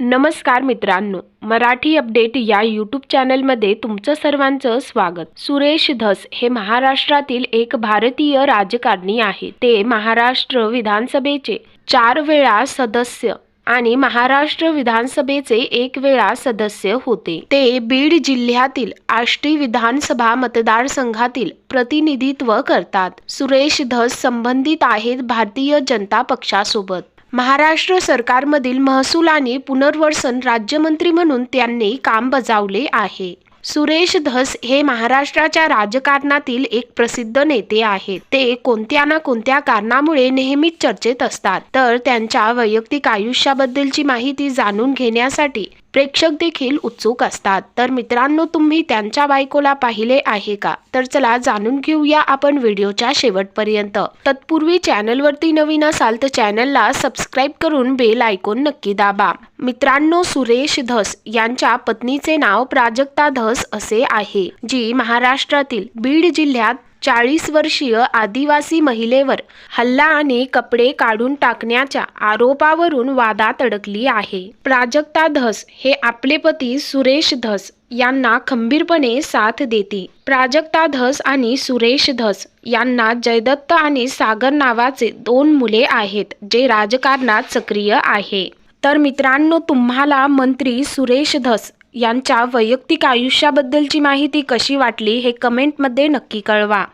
नमस्कार मित्रांनो मराठी अपडेट या यूट्यूब चॅनलमध्ये तुमचं सर्वांचं स्वागत. सुरेश धस हे महाराष्ट्रातील एक भारतीय राजकारणी आहेत ते महाराष्ट्र विधानसभेचे चार वेळा सदस्य आणि महाराष्ट्र विधानसभेचे एक वेळा सदस्य होते. ते बीड जिल्ह्यातील आष्टी विधानसभा मतदारसंघातील प्रतिनिधित्व करतात. सुरेश धस संबंधित आहेत भारतीय जनता पक्षासोबत. महाराष्ट्र सरकारमधील महसूल आणि पुनर्वसन राज्यमंत्री म्हणून त्यांनी काम बजावले आहे. सुरेश धस हे महाराष्ट्राच्या राजकारणातील एक प्रसिद्ध नेते आहेत. ते कोणत्या ना कोणत्या कारणामुळे नेहमीच चर्चेत असतात. तर त्यांच्या वैयक्तिक आयुष्याबद्दलची माहिती जाणून घेण्यासाठी प्रेक्षक देखील उत्सुक असतात. तर मित्रांनो तुम्ही त्यांच्या बायकोला पाहिले आहे का? तर चला जाणून घेऊया आपण व्हिडिओच्या शेवटपर्यंत. तत्पूर्वी चॅनलवरती नवीन असाल तर चॅनलला सबस्क्राईब करून बेल आयकॉन नक्की दाबा. मित्रांनो सुरेश धस यांच्या पत्नीचे नाव प्राजक्ता धस असे आहे जी महाराष्ट्रातील बीड जिल्ह्यात चाळीस वर्षीय आदिवासी महिलेवर हल्ला आणि कपडे काढून टाकण्याच्या आरोपावरून वादात अडकली आहे. प्राजक्ता धस हे आपले पती सुरेश धस यांना खंबीरपणे साथ देते. प्राजक्ता धस आणि सुरेश धस यांना जयदत्त आणि सागर नावाचे दोन मुले आहेत जे राजकारणात सक्रिय आहे. तर मित्रांनो तुम्हाला मंत्री सुरेश धस यांच्या वैयक्तिक आयुष्याबद्दलची माहिती कशी वाटली हे कमेंटमध्ये नक्की कळवा.